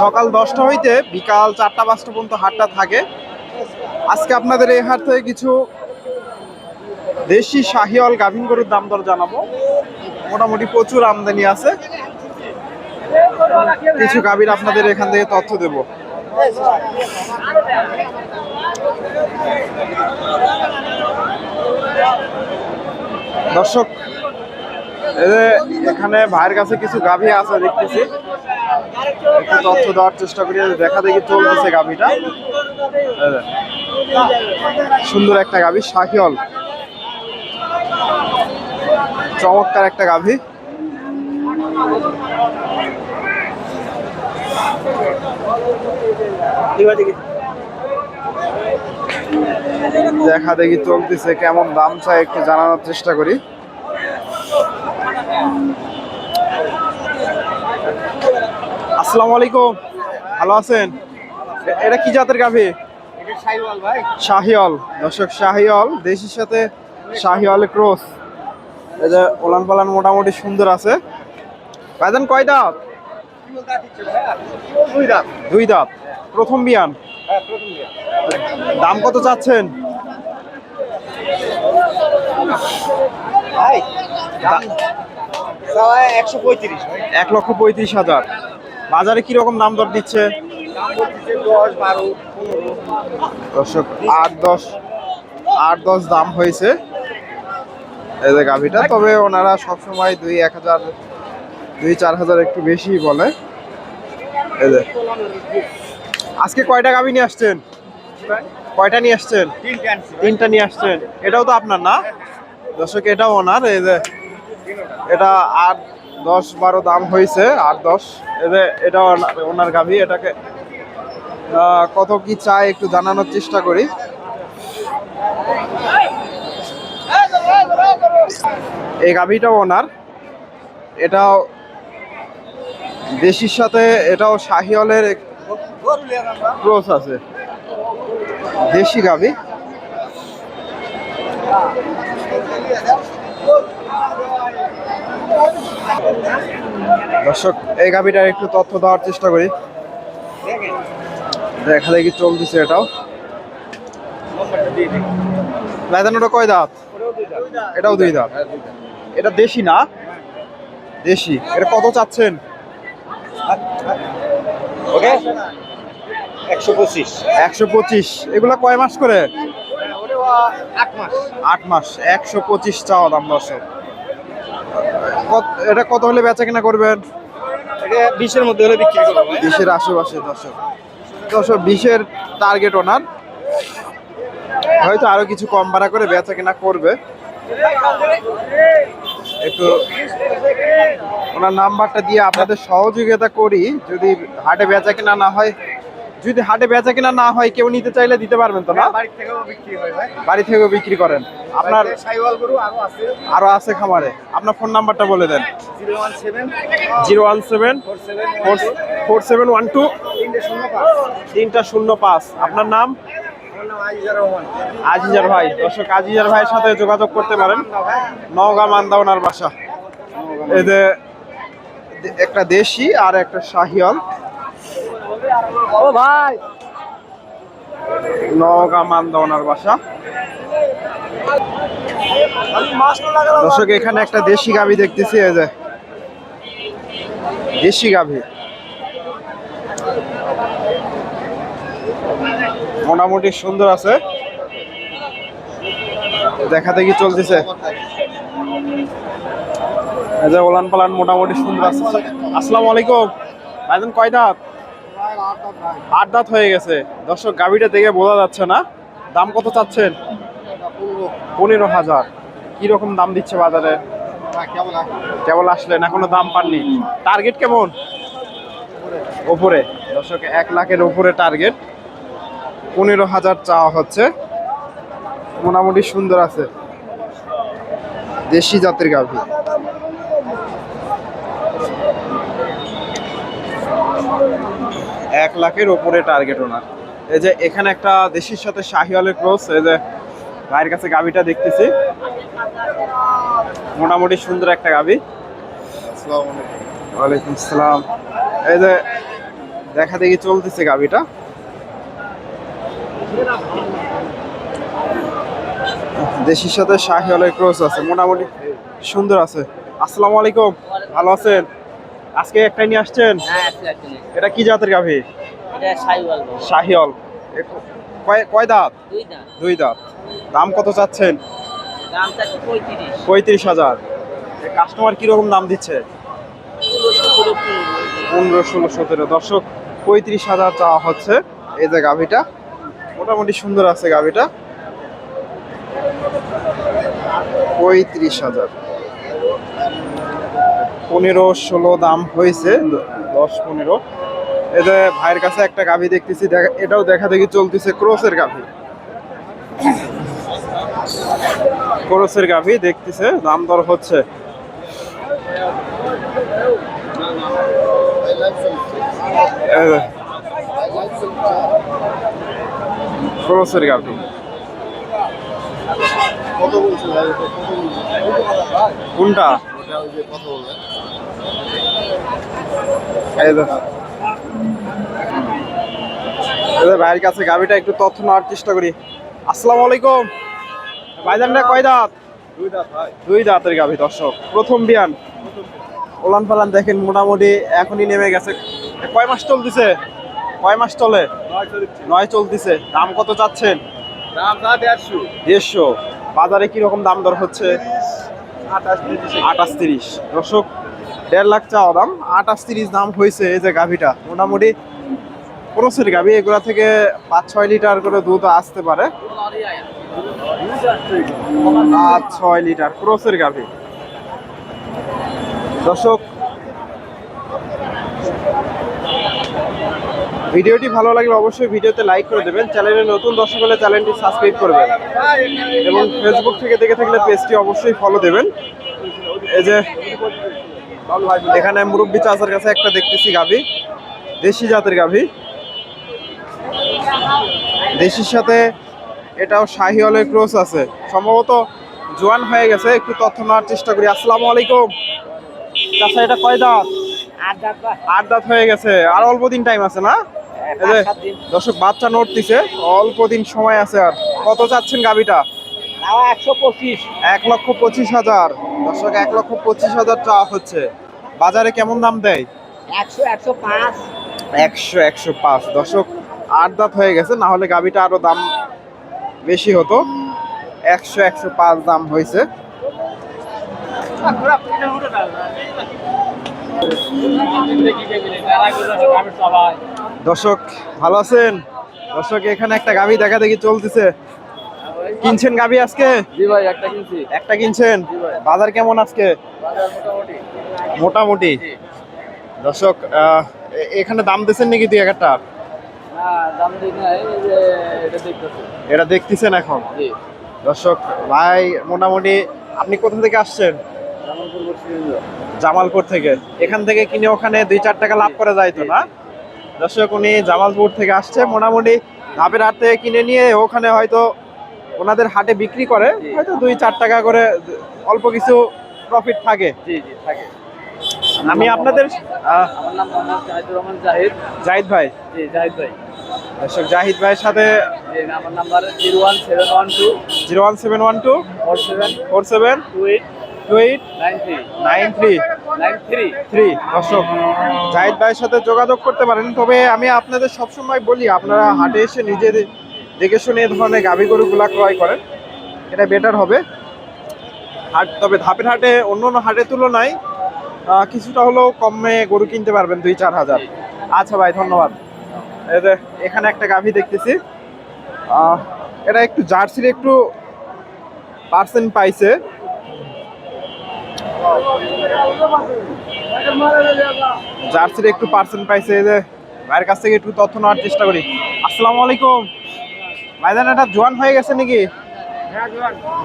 সকাল দশটা হইতে বিকাল চারটা পাঁচটা পর্যন্ত হাটটা থাকে। আজকে আপনাদের এই হাট থেকে কিছু দেশি শাহিওয়াল গাভিন গরুর দাম দর জানাব। মোটামুটি প্রচুর আমদানি আছে। কিছু গাভীর আপনাদের এখান থেকে তথ্য দেব। দর্শক এখানে ভাইয়ের কাছে কিছু গাভী আছে দেখতেছি। তথ্য দেওয়ার চেষ্টা করি দেখা দেখি চলতেছে গাভীটা। সুন্দর একটা গাভী শাহিওয়াল। চমৎকার একটা গাভী। দেখা দেখি চলতেছে কেমন দাম চাই একটু জানানোর চেষ্টা করি। আসসালামু আলাইকুম। ভালো আছেন? এটা কি জাতের গাভী? শাহিওয়াল দর্শক শাহিওয়াল দেশির সাথে শাহিওয়াল ক্রস। এই যে ওলান পালান মোটামুটি সুন্দর আছে। ভাইজান কয় দাঁত? দুই দাঁত। প্রথম বিয়ান? দাম কত চাচ্ছেন? এক লক্ষ পঁয়ত্রিশ হাজার। বাজারে কীরকম দাম দর দিচ্ছে? দর্শক, আট দশ আট দশ দাম হয়েছে। এই যে গাভিটা, তবে ওনারা সবসময় দুই, এক হাজার, দুই, চার হাজার একটু বেশি বলে। এই আজকে কয়টা গাভি নিয়ে আসছেন? কয়টা নিয়ে আসছেন? তিনটা নিয়ে আসছেন। এটাও তো আপনার না? দর্শক, এটাও ওনার, এই যে, এটা আট দশ বারো দাম হয়েছে আট দশ। যে এটা ওনার গাভি, এটাকে কত কি চাই একটু জানানোর চেষ্টা করি। এই গাভিটাও ওনার। এটাও দেশির সাথে, এটাও শাহিওয়ালের ক্রস আছে। দেশি গাভি। দর্শক এই গাভিটার একটু তথ্য দেওয়ার চেষ্টা করি। দেখা দেখি চলতেছে এটাও। বেদান কয় দাঁত? এটাও দুই দাঁত। এটা দেশি না? দেশি। এটা কত চাচ্ছেন? ওকে? একশো পঁচিশ। একশো পঁচিশ। এগুলা কয় মাস করে? আট মাস। আট মাস। একশো পঁচিশ চাওয়া দাম দর্শক। এটা কত হলে বেচা কিনা করবেন? এটা বিশের মধ্যে হলে বিক্রি করব বিশের আশেপাশে দর্শক। দর্শক বিশের টার্গেট ওনার হয়তো আরও কিছু কম ভাড়া করে বেচা কিনা করবে। একটু ওনার নাম্বারটা দিয়ে আপনাদের সহযোগিতা করি। যদি হাটে বেচা কিনা না হয় যদি হাটে বেচা কিনা না হয় কেউ নিতে চাইলে দিতে পারবেন তো না? বাড়ির থেকেও বিক্রি হয় ভাই। বাড়ি থেকেও বিক্রি করেন। আপনার সাইওয়াল গরু আরও আছে। আরও আছে খামারে। আপনার ফোন নাম্বারটা বলে দেন। Zero one seven. Zero one seven. Four seven four four seven one two. তিনটে শূন্য পাঁচ। তিনটা শূন্য পাঁচ। আপনার নাম? আজিজার ভাই। দর্শক আজিজার ভাইয়ের সাথে যোগাযোগ করতে পারেন। নওগাঁ মান্দা ওনার বাসা। এতে একটা দেশি আর একটা শাহিয়াল ও ভাই। নওগাঁ মান্দা ওনার বাসা। দর্শক, এখানে একটা দেশি গাভি দেখতেছি, এই যে। দেশি গাভি। মোটামুটি সুন্দর আছে। দেখা দেখি চলতেছে। ওলান পালান মোটামুটি সুন্দর আছে। আসসালামু আলাইকুম। ভাইজান কয় দাঁত আট দাঁত হয়ে গেছে। দর্শক, গাভিটা দেখে বোঝা যাচ্ছে না। দাম কত চাচ্ছেন? পনেরো হাজার। রকম দাম দিচ্ছে বাজারে? কেবল আসলেন, এখনও দাম পাননি। টার্গেট কেমন? ওপরে। দর্শক, এক লাখের উপরে টার্গেট। পনেরো হাজার চাওয়া হচ্ছে। মোটামুটি সুন্দর আছে। দেশি জাতের গাভী। এক লাখের উপরে টার্গেট ওনার এই যে এখানে একটা দেশির সাথে শাহিওয়ালের ক্রস এই যে ভাইয়ের কাছে গাভীটা দেখতেছি। মোটামুটি সুন্দর একটা গাভী ওয়ালাইকুম আসসালাম। এই যে দেখা দেখি চলতেছে গাভীটা দেশির সাথে শাহিওয়ালের ক্রস আছে মোটামুটি সুন্দর আছে। আসসালামু আলাইকুম ভালো আছেন? আজকে একটাই নিয়ে আসছেন? হ্যাঁ এটা কি জাতের গাভী? শাহিওল কয় কয় দাঁত? দুই দাঁত। দাম কত চাচ্ছেন? দাম চাচ্ছি পঁয়ত্রিশ। পঁয়ত্রিশ হাজার। কাস্টমার কীরকম দাম দিচ্ছে? পনেরো ষোলো সতেরো। দর্শক পঁয়ত্রিশ হাজার চাওয়া হচ্ছে এই যে গাভিটা। মোটামুটি সুন্দর আছে গাভিটা। পঁয়ত্রিশ হাজার। পনেরো ষোলো দাম হয়েছে, দশ পনেরো। যে ভাইয়ের কাছে একটা গাভি দেখতেছি, দেখা- এটাও দেখা দেখি চলতেছে ক্রোসের গাভি। ক্রোসের গাভি দেখতেছে, দাম দর হচ্ছে। ক্রোসের গাভি। কোনটা? ওই যে কথা বললেন ভাইয়ের কাছে গাভিটা একটু তথ্য নেওয়ার চেষ্টা করি। আসসালামু আলাইকুম। ভাইজানটা কয় দাঁত? দুই দাঁত ভাই। দুই দাঁতের গাভি দর্শক। প্রথম বিয়ান। ওলান পালান দেখেন মোটামুটি এখনই নেমে গেছে। কয় মাস চলতেছে? কয় মাস চলে? নয় চলতেছে। দাম কত চাচ্ছেন? দাম দেড়শো। বাজারে কীরকম দাম দর হচ্ছে? আটাশ তিরিশ। দর্শক, দেড় লাখ চাওয়া দাম। আটাশ তিরিশ দাম হয়েছে এই যে গাভিটা। মোটামুটি ক্রোসের গাভি, এগুলা থেকে পাঁচ, ছয় লিটার করে দুধ আসতে পারে। পাঁচ, ছয় লিটার ক্রোসের গাভি। দর্শক ভিডিওটি ভালো লাগলে অবশ্যই ভিডিওতে লাইক করে দেবেন। চ্যানেলে নতুন দর্শক হলে চ্যানেলটি সাবস্ক্রাইব করবেন। এবং ফেসবুক থেকে দেখে থাকলে পেজটি অবশ্যই ফলো দেবেন। এই যে এখানে মুরব্বী চাচার কাছে একটা দেখতেছি গাভি। দেশি জাতের গাভি। দেশির সাথে এটাও শাহিওয়ালের ক্রস আছে। সম্ভবত জোয়ান হয়ে গেছে একটু তথ্য নেওয়ার চেষ্টা করি। আসসালামু আলাইকুম। চাচা এটা কয় দাঁত? আট দাঁত। হয়ে গেছে। আর অল্প দিন টাইম আছে না? দর্শক বাচ্চা নড়তিছে অল্প দিন সময় আছে আর। কত চাচ্ছেন পঁচিশ। এক লক্ষ পঁচিশ হাজার। দর্শক এক লক্ষ পঁচিশ হাজার চাওয়া হচ্ছে। বাজারে কেমন দাম দেয়? একশো একশো পাঁচ। একশো একশো পাঁচ। দর্শক আট দাঁত হয়ে গেছে না হলে গাভিটা আরও দাম বেশি হতো। একশো একশো পাঁচ দাম হয়েছে। দর্শক ভালো আছেন? দর্শক এখানে একটা গাভি দেখা দেখি চলতেছে। কিনছেন গাভি আজকে? জি ভাই একটা কিনছি। একটা কিনছেন? বাজার কেমন আজকে? মোটামুটি। দর্শক এখানে দাম দিয়েছেন নাকি দুই একটা না দাম দিই না এই যে এটা দেখতেছি। এটা দেখতেছেন এখন? জি। দর্শক ভাই মোটামুটি আপনি কোথা থেকে আসছেন? জামালপুর জামালপুর থেকে। এখান থেকে কিনে ওখানে দুই চার টাকা লাভ করা যায় তো না? দর্শক উনি জামালপুর থেকে আসছে মোটামুটি ধাপের হাট থেকে কিনে নিয়ে ওখানে হয়তো ওনাদের হাটে বিক্রি করে হয়তো দুই চার টাকা করে অল্প কিছু প্রফিট থাকে। জি জি থাকে। আমি আপনাদের আমার নাম মোহাম্মদ জাহিদুর রহমান জাহিদ। জাহিদ ভাই। জি জাহিদ ভাই। দর্শক জাহিদ ভাইয়ের সাথে আমার number zero one seven one two zero one seven one two four seven four seven two eight two eight nine three three দর্শক, জাহিদ ভাইয়ের সাথে যোগাযোগ করতে পারেন। তবে আমি আপনাদের সবসময় বলি, আপনারা হাটে এসে নিজে দেখে শুনে ধরনের গাভী গরুগুলা ক্রয় করেন। এটা বেটার হবে। হাট, তবে ধাপের হাটে অন্য অন্য হাটের তুলনায় কিছুটা হলেও কমে গরু কিনতে পারবেন দুই, চার হাজার। আচ্ছা ভাই, ধন্যবাদ। এখানে একটা গাভী দেখতেছি। এটা একটু জার্সির একটু পার্সেন্ট পাইছে। জার্সির একটু পার্সেন্ট পাইছে যে, ভাইয়ের কাছ থেকে একটু তথ্য নেওয়ার চেষ্টা করি। আসসালামু আলাইকুম। ভাইজান, এটা জোয়ান হয়ে গেছে নাকি?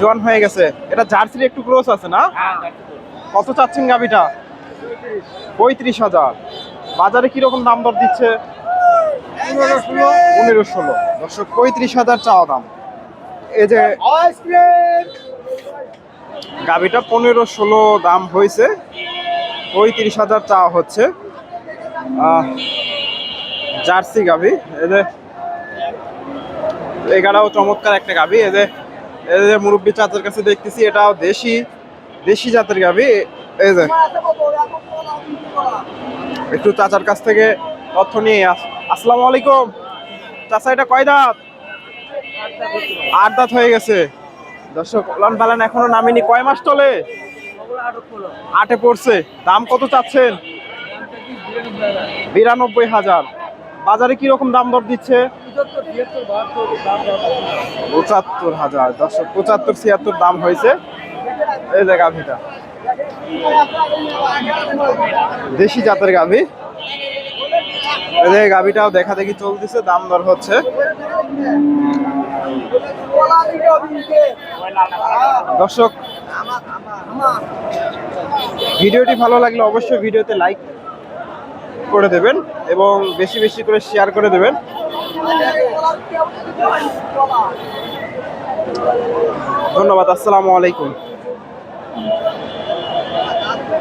জোয়ান হয়ে গেছে। এটা জার্সির একটু ক্রস আছে না? কত চাচ্ছেন গাবিটা? পঁয়ত্রিশ হাজার। বাজারে কীরকম দাম দর দিচ্ছে? পনেরো ষোলো। দর্শক, পঁয়ত্রিশ হাজার চাওয়া দাম। এই যে গাবিটা পনেরো ষোলো দাম হয়েছে। পঁয়ত্রিশ হাজার চাওয়া হচ্ছে। জার্সি গাভি। এদের এগারাও চমৎকার একটা গাভি। এদের এদের মুরব্বী চাচার কাছে দেখতেছি, এটাও দেশি দেশি জাতের গাভি। এই যে, একটু চাচার কাছ থেকে তথ্য নিয়ে আস আসসালামু আলাইকুম। চাচা, এটা কয় দাঁত? আট দাঁত হয়ে গেছে। দর্শক ওলান পালান এখনও নামেনি। কয় মাস চলে? আটে পড়ছে। দাম কত চাচ্ছেন? বিরানব্বই হাজার। বাজারে কীরকম দাম দর দিচ্ছে? পঁচাত্তর হাজার। দর্শক, পঁচাত্তর, ছিয়াত্তর দাম হয়েছে। এই যে গাভিটা। দেশি জাতের গাভি। এই গাভিটাও দেখা দেখি চলতেছে, দাম দর হচ্ছে। দর্শক, ভিডিওটি ভালো লাগলে অবশ্যই ভিডিওতে লাইক করে দেবেন এবং বেশি বেশি করে শেয়ার করে দেবেন। ধন্যবাদ, আসসালামু আলাইকুম।